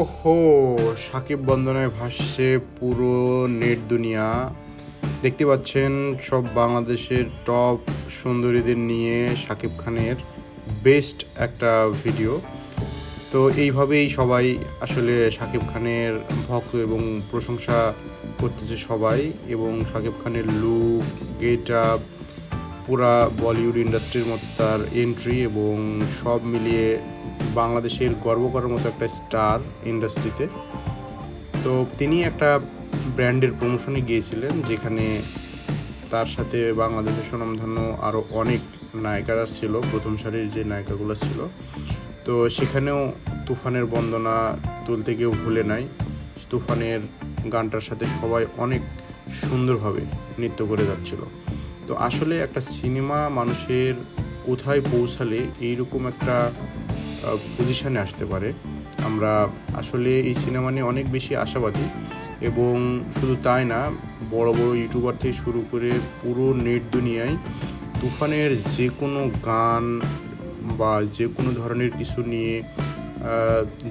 ওহো, সাকিব বন্দনায় ভাসছে পুরো নেট দুনিয়া। দেখতে পাচ্ছেন সব বাংলাদেশের টপ সুন্দরীদের নিয়ে সাকিব খানের বেস্ট একটা ভিডিও। তো এইভাবেই সবাই আসলে সাকিব খানের ভক্ত এবং প্রশংসা করতেছে সবাই এবং সাকিব খানের লুক গেট আপ পুরা বলিউড ইন্ডাস্ট্রির মতো তার এন্ট্রি এবং সব মিলিয়ে বাংলাদেশের গর্ব করার মতো একটা স্টার ইন্ডাস্ট্রিতে তো তিনি একটা ব্র্যান্ডের প্রমোশনে গিয়েছিলেন, যেখানে তার সাথে বাংলাদেশের সুনামধন্য আরও অনেক নায়িকারা ছিল, প্রথম সারির যে নায়িকাগুলো ছিল। তো সেখানেও তুফানের বন্দনা তুলতে কেউ ভুলে নাই। তুফানের গানটার সাথে সবাই অনেক সুন্দরভাবে নৃত্য করে যাচ্ছিল। তো আসলে একটা সিনেমা মানুষের কোথায় পৌঁছালে এইরকম একটা পজিশানে আসতে পারে। আমরা আসলে এই সিনেমা নিয়ে অনেক বেশি আশাবাদী এবং শুধু তাই না, বড় বড় ইউটিউবার থেকে শুরু করে পুরো নেট দুনিয়ায় তুফানের যে কোনো গান বা যে কোনো ধরনের কিছু নিয়ে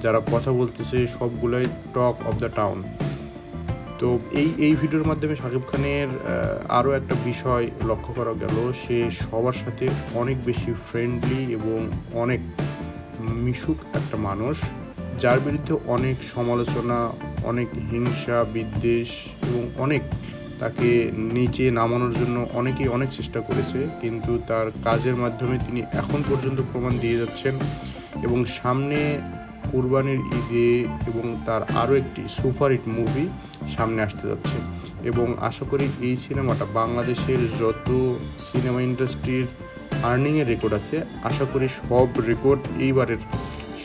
যারা কথা বলতেছে সবগুলাই টক অফ দ্য টাউন। তো এই এই ভিডিওর মাধ্যমে শাকিব খানের আরও একটা বিষয় লক্ষ্য করা গেল। সে সবার সাথে অনেক বেশি ফ্রেন্ডলি এবং অনেক মিশুক একটা মানুষ, যার বিরুদ্ধে অনেক সমালোচনা, অনেক হিংসা, বিদ্বেষ এবং অনেক তাকে নিচে নামানোর জন্য অনেকেই অনেক চেষ্টা করেছে, কিন্তু তার কাজের মাধ্যমে তিনি এখন পর্যন্ত প্রমাণ দিয়ে যাচ্ছেন এবং সামনে কুরবানির ঈদে এবং তার আরও একটি সুপারহিট মুভি সামনে আসতে যাচ্ছে। এবং আশা করি এই সিনেমাটা বাংলাদেশের যত সিনেমা ইন্ডাস্ট্রির আর্নিংয়ের রেকর্ড আছে, আশা করি সব রেকর্ড এইবারের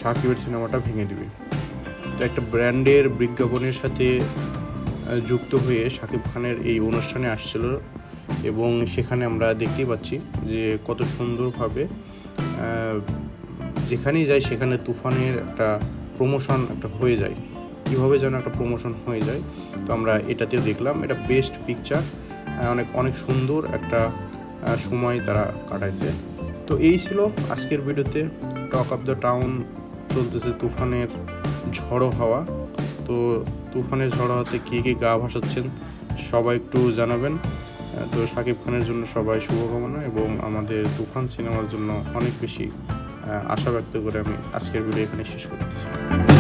সাকিবের সিনেমাটা ভেঙে দিবে। তো একটা ব্র্যান্ডের বিজ্ঞাপনের সাথে যুক্ত হয়ে শাকিব খানের এই অনুষ্ঠানে আসছিল এবং সেখানে আমরা দেখতেই পাচ্ছি যে কত সুন্দরভাবে যেখানেই যাই সেখানে তুফানের একটা প্রমোশন একটা হয়ে যায়। কীভাবে যেন একটা প্রমোশন হয়ে যায়, তো আমরা এটাতেও দেখলাম। এটা বেস্ট পিকচার অনেক অনেক সুন্দর একটা সময় তারা কাটাইছে। তো এই ছিল আজকের ভিডিওতে। টক অফ দ্য টাউন চলতেছে তুফানের ঝড়ো হাওয়া। তো তুফানের ঝড়ো হাওয়াতে কে কে গা ভাসাচ্ছেন সবাই একটু জানাবেন। তো শাকিব খানের জন্য সবাই শুভকামনা এবং আমাদের তুফান সিনেমার জন্য অনেক বেশি আশা ব্যক্ত করে আমি আজকের ভিডিও এখানে শেষ করতেছি।